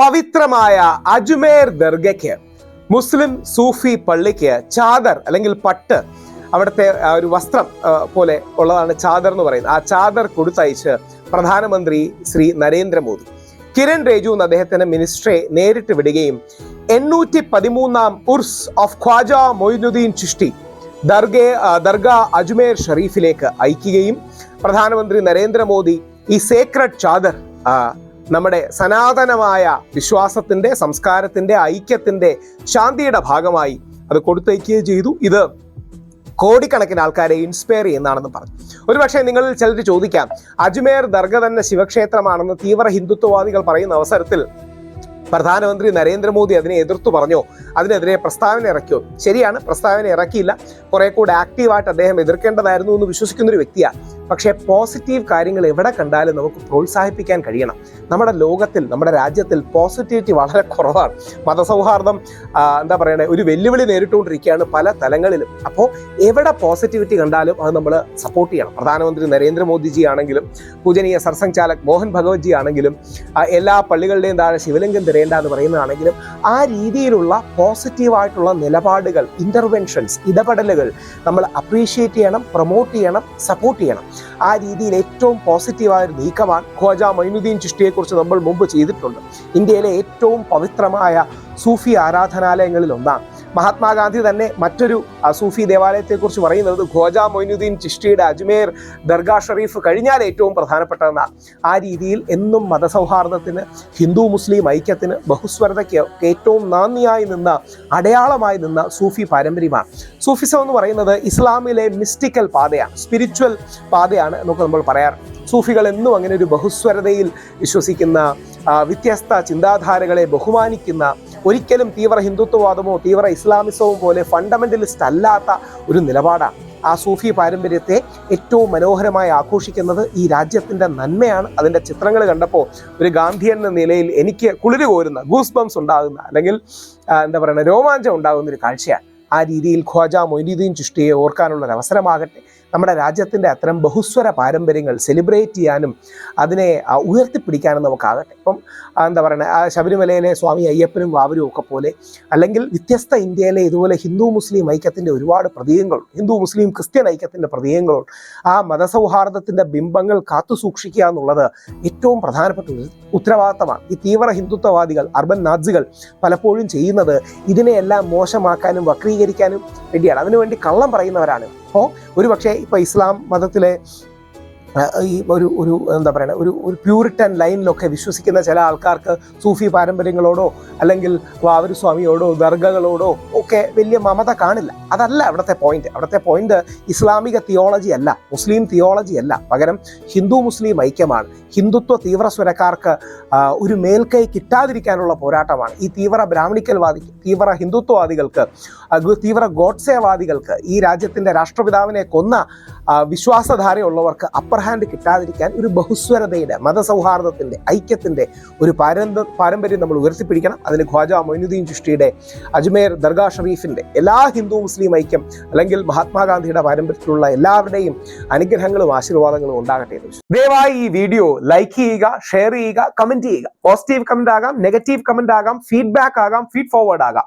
പവിത്രമായ അജ്മേർ ദർഗയ്ക്ക് മുസ്ലിം സൂഫി പള്ളിക്ക് ചാദർ അല്ലെങ്കിൽ പട്ട് അവിടുത്തെ ഒരു വസ്ത്രം പോലെ ഉള്ളതാണ് ചാദർ എന്ന് പറയുന്നത്. ആ ചാദർ കൊടുത്തയച്ച് പ്രധാനമന്ത്രി ശ്രീ നരേന്ദ്രമോദി. കിരൺ രേജു എന്ന അദ്ദേഹത്തിന്റെ മിനിസ്റ്ററെ നേരിട്ട് വിടുകയും എണ്ണൂറ്റി പതിമൂന്നാം ഉർസ് ഓഫ് ഖ്വാജ മൊയ്നുദ്ദീൻ ചിഷ്ടി ദർഗെ ദർഗ അജ്മേർ ഷറീഫിലേക്ക് അയക്കുകയും പ്രധാനമന്ത്രി നരേന്ദ്രമോദി ഈ സേക്രഡ് ചാദർ നമ്മുടെ സനാതനമായ വിശ്വാസത്തിന്റെ സംസ്കാരത്തിന്റെ ഐക്യത്തിന്റെ ശാന്തിയുടെ ഭാഗമായി അത് കൊടുത്തയക്കുകയും ചെയ്തു. ഇത് കോടിക്കണക്കിന് ആൾക്കാരെ ഇൻസ്പയർ ചെയ്യുന്നതാണെന്ന് പറഞ്ഞു. ഒരുപക്ഷെ നിങ്ങൾ ചിലർ ചോദിക്കാം അജ്മേർ ദർഗ തന്നെ ശിവക്ഷേത്രമാണെന്ന് തീവ്ര ഹിന്ദുത്വവാദികൾ പറയുന്ന അവസരത്തിൽ പ്രധാനമന്ത്രി നരേന്ദ്രമോദി അതിനെ എതിർത്തു പറഞ്ഞോ? അതിനെതിരെ പ്രസ്താവന ഇറക്കിയോ? ശരിയാണ് പ്രസ്താവന ഇറക്കിയില്ല. കുറെ കൂടെ ആക്റ്റീവായിട്ട് അദ്ദേഹം എതിർക്കേണ്ടതായിരുന്നു എന്ന് വിശ്വസിക്കുന്ന ഒരു വ്യക്തിയാണ്. പക്ഷേ പോസിറ്റീവ് കാര്യങ്ങൾ എവിടെ കണ്ടാലും നമുക്ക് പ്രോത്സാഹിപ്പിക്കാൻ കഴിയണം. നമ്മുടെ ലോകത്തിൽ നമ്മുടെ രാജ്യത്തിൽ പോസിറ്റിവിറ്റി വളരെ കുറവാണ്. മതസൗഹാർദ്ദം എന്താ പറയുന്നത് ഒരു വെല്ലുവിളി നേരിട്ടുകൊണ്ടിരിക്കുകയാണ് പല തലങ്ങളിലും. അപ്പോൾ എവിടെ പോസിറ്റിവിറ്റി കണ്ടാലും അത് നമ്മൾ സപ്പോർട്ട് ചെയ്യണം. പ്രധാനമന്ത്രി നരേന്ദ്രമോദിജി ആണെങ്കിലും പൂജനീയ സർസംഘ് ചാലക് മോഹൻ ഭഗവത്ജി ആണെങ്കിലും എല്ലാ പള്ളികളുടെയും താഴെ ശിവലിംഗം തിരയേണ്ട എന്ന് പറയുന്നതാണെങ്കിലും ആ രീതിയിലുള്ള പോസിറ്റീവായിട്ടുള്ള നിലപാടുകൾ ഇന്റർവെൻഷൻസ് ഇടപെടലുകൾ നമ്മൾ അപ്രീഷിയേറ്റ് ചെയ്യണം പ്രൊമോട്ട് ചെയ്യണം സപ്പോർട്ട് ചെയ്യണം. ആ രീതിയിൽ ഏറ്റവും പോസിറ്റീവായ ഒരു നീക്കമാണ് ഖ്വാജ മൈനുദ്ദീൻ ചിഷ്ടിയെക്കുറിച്ച് നമ്മൾ മുമ്പ് ചെയ്തിട്ടുണ്ട്. ഇന്ത്യയിലെ ഏറ്റവും പവിത്രമായ സൂഫി ആരാധനാലയങ്ങളിൽ ഒന്നാണ് മഹാത്മാഗാന്ധി തന്നെ മറ്റൊരു സൂഫി ദേവാലയത്തെക്കുറിച്ച് പറയുന്നത് ഖോജ മൊയ്നുദ്ദീൻ ചിഷ്ടിയുടെ അജ്മേർ ദർഗാ ഷറീഫ് കഴിഞ്ഞാൽ ഏറ്റവും പ്രധാനപ്പെട്ടതെന്നാണ് ആ രീതിയിൽ എന്നും മതസൗഹാർദ്ദത്തിന് ഹിന്ദു മുസ്ലിം ഐക്യത്തിന് ബഹുസ്വരതയ്ക്ക് ഏറ്റവും നാന്ദിയായി നിന്ന അടയാളമായി നിന്ന സൂഫി പാരമ്പര്യമാണ്. സൂഫിസം എന്ന് പറയുന്നത് ഇസ്ലാമിലെ മിസ്റ്റിക്കൽ പാതയാണ് സ്പിരിച്വൽ പാതയാണ് എന്നൊക്കെ നമ്മൾ പറയാറ്. സൂഫികൾ എന്നും അങ്ങനെ ഒരു ബഹുസ്വരതയിൽ വിശ്വസിക്കുന്ന വ്യത്യസ്ത ചിന്താധാരകളെ ബഹുമാനിക്കുന്ന ഒരിക്കലും തീവ്ര ഹിന്ദുത്വവാദമോ തീവ്ര ഇസ്ലാമിസവും പോലെ ഫണ്ടമെന്റലിസ്റ്റ് അല്ലാത്ത ഒരു നിലപാടാണ് ആ സൂഫി പാരമ്പര്യത്തെ ഏറ്റവും മനോഹരമായി ആഘോഷിക്കുന്നത് ഈ രാജ്യത്തിന്റെ നന്മയാണ്. അതിന്റെ ചിത്രങ്ങൾ കണ്ടപ്പോൾ ഒരു ഗാന്ധിയൻ എന്ന നിലയിൽ എനിക്ക് കുളിര് കോരുന്ന ഗൂസ് ബംസ് ഉണ്ടാകുന്ന അല്ലെങ്കിൽ എന്താ പറയുക രോമാഞ്ചം ഉണ്ടാകുന്ന ഒരു കാഴ്ചയാണ്. ആ രീതിയിൽ ഖ്വാജ മൊയ്നുദ്ദീൻ ചിഷ്ടിയെ ഓർക്കാനുള്ള ഒരു അവസരമാകട്ടെ. നമ്മുടെ രാജ്യത്തിന്റെ അത്തരം ബഹുസ്വര പാരമ്പര്യങ്ങൾ സെലിബ്രേറ്റ് ചെയ്യാനും അതിനെ ഉയർത്തിപ്പിടിക്കാനും നമുക്കാകട്ടെ. ഇപ്പം എന്താ പറയുക ശബരിമലയിലെ സ്വാമി അയ്യപ്പനും വാവരും ഒക്കെ പോലെ അല്ലെങ്കിൽ വ്യത്യസ്ത ഇന്ത്യയിലെ ഇതുപോലെ ഹിന്ദു മുസ്ലിം ഐക്യത്തിന്റെ ഒരുപാട് പ്രതീകങ്ങൾ ഹിന്ദു മുസ്ലിം ക്രിസ്ത്യൻ ഐക്യത്തിന്റെ പ്രതീകങ്ങളുണ്ട് ആ മതസൗഹാർദ്ദത്തിന്റെ ബിംബങ്ങൾ കാത്തു സൂക്ഷിക്കുക എന്നുള്ളത് ഏറ്റവും പ്രധാനപ്പെട്ട ഒരു ഉത്തരവാദിത്തമാണ്. ഈ തീവ്ര ഹിന്ദുത്വവാദികൾ അർബൻ നാസികൾ പലപ്പോഴും ചെയ്യുന്നത് ഇതിനെയെല്ലാം മോശമാക്കാനും വക്രീകരിക്കാനും വേണ്ടിയാണ്. അതിനുവേണ്ടി കള്ളം പറയുന്നവരാണ്. അപ്പോൾ ഒരുപക്ഷെ ഇപ്പോൾ ഇസ്ലാം മതത്തിലെ ഈ ഒരു ഒരു എന്താ പറയുക ഒരു ഒരു പ്യൂരിറ്റൻ ലൈനിലൊക്കെ വിശ്വസിക്കുന്ന ചില ആൾക്കാർക്ക് സൂഫി പാരമ്പര്യങ്ങളോടോ അല്ലെങ്കിൽ വാവരു സ്വാമിയോടോ ദർഗകളോടോ ഒക്കെ വലിയ മമത കാണില്ല. അതല്ല അവിടുത്തെ പോയിന്റ് അവിടുത്തെ പോയിന്റ് ഇസ്ലാമിക തിയോളജി അല്ല മുസ്ലിം തിയോളജി അല്ല. പകരം ഹിന്ദു മുസ്ലിം ഐക്യമാണ്. ഹിന്ദുത്വ തീവ്രസ്വരക്കാർക്ക് ഒരു മേൽക്കൈ കിട്ടാതിരിക്കാനുള്ള പോരാട്ടമാണ്. ഈ തീവ്ര ബ്രാഹ്മണിക്കൽവാദി തീവ്ര ഹിന്ദുത്വവാദികൾക്ക് തീവ്ര ഗോഡ്സേവാദികൾക്ക് ഈ രാജ്യത്തിന്റെ രാഷ്ട്രപിതാവിനെ കൊന്ന വിശ്വാസധാരയുള്ളവർക്ക് അപ്പർ ഹാൻഡ് കിട്ടാതിരിക്കാൻ ഒരു ബഹുസ്വരതയുടെ മതസൗഹാർദ്ദത്തിന്റെ ഐക്യത്തിന്റെ ഒരു പാരന്ത പാരമ്പര്യം നമ്മൾ ഉയർത്തിപ്പിടിക്കണം അതിന് ഖ്വാജ മൊയ്നുദ്ദീൻ ചുഷ്ടിയുടെ അജ്മേർ ദർഗാ ഷറീഫിന്റെ എല്ലാ ഹിന്ദു മുസ്ലിം ഐക്യം അല്ലെങ്കിൽ മഹാത്മാഗാന്ധിയുടെ പാരമ്പര്യത്തിലുള്ള എല്ലാവരുടെയും അനുഗ്രഹങ്ങളും ആശീർവാദങ്ങളും ഉണ്ടാകട്ടെ എന്ന്. ദയവായി ഈ വീഡിയോ ലൈക്ക് ചെയ്യുക ഷെയർ ചെയ്യുക കമന്റ് ചെയ്യുക പോസിറ്റീവ് കമന്റ് ആകാം നെഗറ്റീവ് കമന്റ് ആകാം ഫീഡ്ബാക്ക് ആകാം ഫീഡ് ഫോർവേഡ് ആകാം